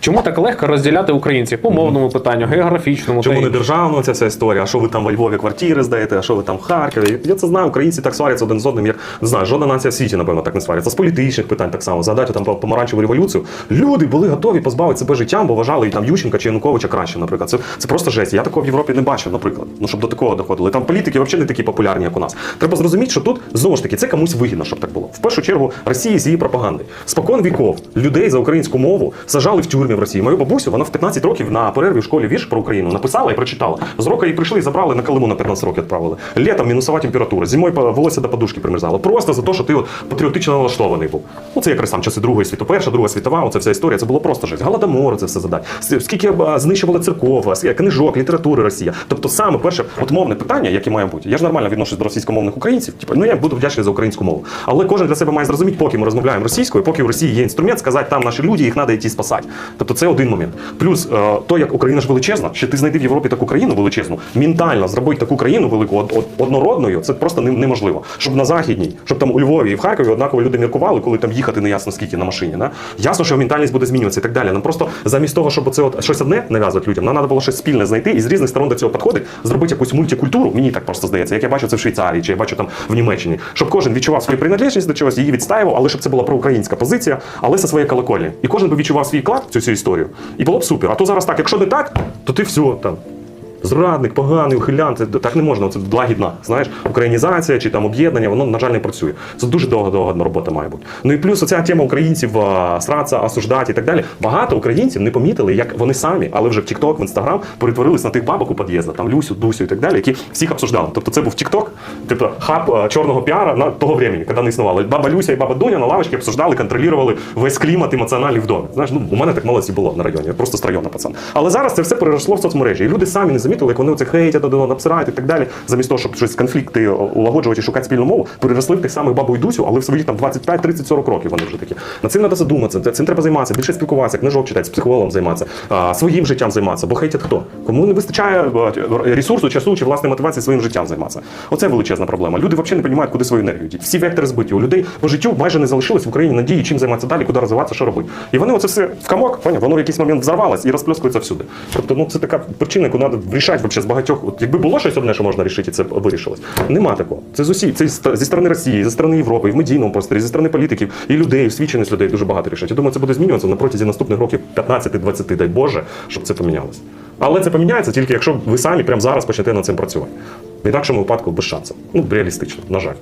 Чому так легко розділяти українців по мовному питанню, географічному Чому та не й- державна ця вся історія? А що ви там во Львові квартири здаєте, а що ви там в Харкові? Я це знаю, українці так сваряться один з одним, як не знаю, жодна нація в світі, напевно, так не сваряться. З політичних питань так само. Згадайте там помаранчеву революцію. Люди були готові позбавити себе життям, бо вважали і там Ющенка чи Януковича краще, наприклад. Це, це просто жесть. Я такого в Європі не бачив, наприклад. Ну щоб до такого доходили. Там політики взагалі не такі популярні, як у нас. Треба зрозуміти, що тут знову ж таки це комусь вигідно, щоб так було. В першу чергу Росії з її пропагандою. Спокон віков людей за українську мову сажали в тюрмі в Росії. Мою бабусю вона в 15 років на перерві в школі вірш про Україну написала і прочитала. З року її прийшли і забрали на Калиму на 15 років відправили. Літом мінусова температура, зимою волосся до подушки примерзало. Просто за те, що ти от патріотично налаштований був. Ну це якраз там часи Другої світу, перша, друга світова, оце вся історія. Це було просто жесть. Голодомор, це все задать. Скільки знищували церков, книжок, літератури Росія. Тобто саме перше, от мовне питання, яке має бути. Я ж нормально відношусь до російськомовних українців. Типу, ну я буду вдячний за українську мову. Але кожен для себе має зрозуміти, поки ми розмовляємо російською, поки в Росії є інструмент, сказати там наші люди, їх треба йти спасати. Тобто це один момент. Плюс е, то, як Україна ж величезна, що ти знайди в Європі таку країну величезну, ментально зробити таку країну велику од- од- однородною, це просто неможливо. Щоб на західній, щоб там у Львові і в Харкові однаково люди міркували, коли там їхати не ясно скільки на машині. Да? Ясно, що ментальність буде змінюватися і так далі. Нам просто замість того, щоб оце от щось одне нав'язувати людям, нам треба було щось спільне знайти і з різних сторон до цього підходити, зробити якусь мультикультуру. Мені так просто здається, як я бачу це в Швейцарії, чи я бачу там в Німеччині, щоб кожен відчував свою приналежність до чогось, її відстаював, але щоб це була проукраїнська позиція, але зі своєї колокольні. І кожен би відчував свій вклад в цю всю історію. І було б супер. А то зараз так, якщо не так, то ти все там. Зрадник, поганий, ухилян, це так не можна. Це благідна. Знаєш, українізація чи там об'єднання, воно на жаль не працює. Це дуже довга довга робота має бути. Ну і плюс оця тема українців а, сраться, осуждати і так далі. Багато українців не помітили, як вони самі, але вже в TikTok, в Instagram перетворились на тих бабок у під'їздах, там Люсю, Дусю і так далі, які всіх обсуждали. Тобто це був TikTok, типу хаб чорного піара на того времени, коли не існувало. Баба Люся і баба Дуня на лавочці обсуждали, контролювали весь клімат емоціональний домі. Знаєш, ну у мене так молодці було на районі, я просто з району пацан. Але зараз це все переросло в соцмережі. І люди самі не замітили, як вони оце хейтять, один одного обсирають і так далі. Замість того, щоб щось конфлікти улагоджувати шукати спільну мову, переросли в тих самих бабу і Дусю, але в своїх там 25, 30, 40 років вони вже такі. Над цим треба задуматися, цим треба займатися, більше спілкуватися, книжок читати, з психологом займатися, своїм життям займатися. Бо хейтять хто? Кому не вистачає е, ресурсу, часу чи власної мотивації своїм життям займатися. Оце величезна проблема. Люди взагалі не розуміють, куди свою енергію. Всі вектори збиті. У людей по життю майже не залишилось в Україні надії, чим займатися далі, куди розвиватися, що робити. І вони оце все в поняв? воно в якийсь момент взорвалось і розплескується всюди. Тобто, ну це така причина, яку треба вирішати вообще з багатьох. От якби було щось одне, що можна рішити, і це вирішилось. Нема такого. Це з усі це зі сторони Росії, зі сторони Європи, і в медійному просторі, зі сторони політиків і людей, освіченість людей дуже багато рішать. Я думаю, це буде змінюватися на протязі наступних років 15-20, дай Боже, щоб це помінялося. Але це поміняється тільки якщо ви самі прямо зараз почнете над цим працювати. В інакшому випадку без шансів. Ну, реалістично, на жаль.